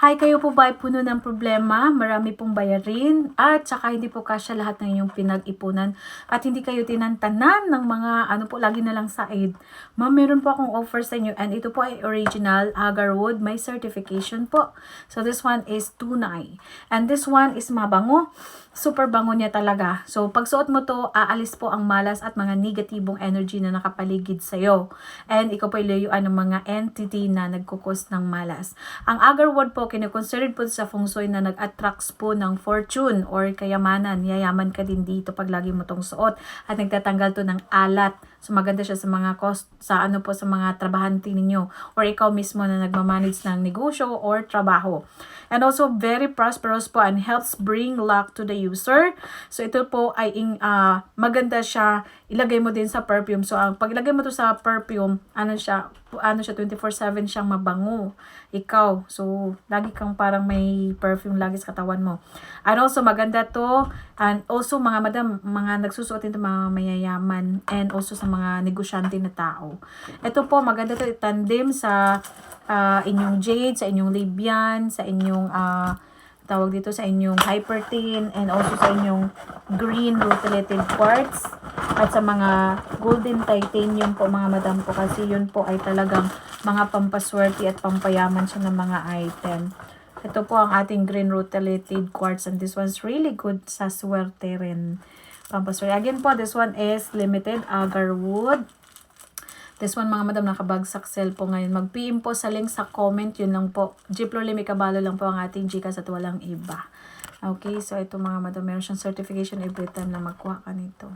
Hi, kayo po ba ay puno ng problema? Marami pong bayarin at saka hindi po kasya lahat ng inyong pinag-ipunan at hindi kayo tinantanan ng mga ano po lagi na lang side. Ma'am, meron po akong offer sa inyo and ito po ay original agarwood. May certification po. So this one is tunay. And this one is mabango. Super bango niya talaga. So pag suot mo to, aalis po ang malas at mga negatibong energy na nakapaligid sa'yo. And ikaw po ilayuan ng mga entity na nagkukos ng malas. Ang agarwood po, kinoconsidered po sa feng shui na nag-attracts po ng fortune or kayamanan. Yayaman ka din dito pag lagi mo tong suot. At nagtatanggal to ng alat. So maganda siya sa mga cost, sa ano po sa mga trabahante ninyo or ikaw mismo na nagmamanage ng negosyo or trabaho. And also very prosperous po and helps bring luck to the user. So ito po ay ah, maganda siya. Ilagay mo din sa perfume. So ang pag ilagay mo to sa perfume, ano siya, ano siya 24/7 siyang mabango. Ikaw. So lagi kang parang may perfume lagi sa katawan mo. And also maganda to and also mga madam, mga nagsusuot ito mga mayayaman and also sa mga negosyante na tao. Ito po maganda to tandem sa ah, inyong jade, sa inyong Libyan, sa inyong ah, tawag dito sa inyong hypertine and also sa inyong green rutilated quartz at sa mga golden titanium po mga madam po kasi yun po ay talagang mga pampaswerte at pampayaman siya ng mga item. Ito po ang ating green rutilated quartz and this one's really good sa swerte rin. Pampaswerte. Again po, this one is limited agar wood. This one mga madam nakabagsak sale po ngayon. Mag-PM po sa link sa comment. Yun lang po. Giplo Limi Kabalo lang po ang ating Gcash at walang iba. Okay, so ito mga madam, meron siyang certification every time na magkuha ka nito.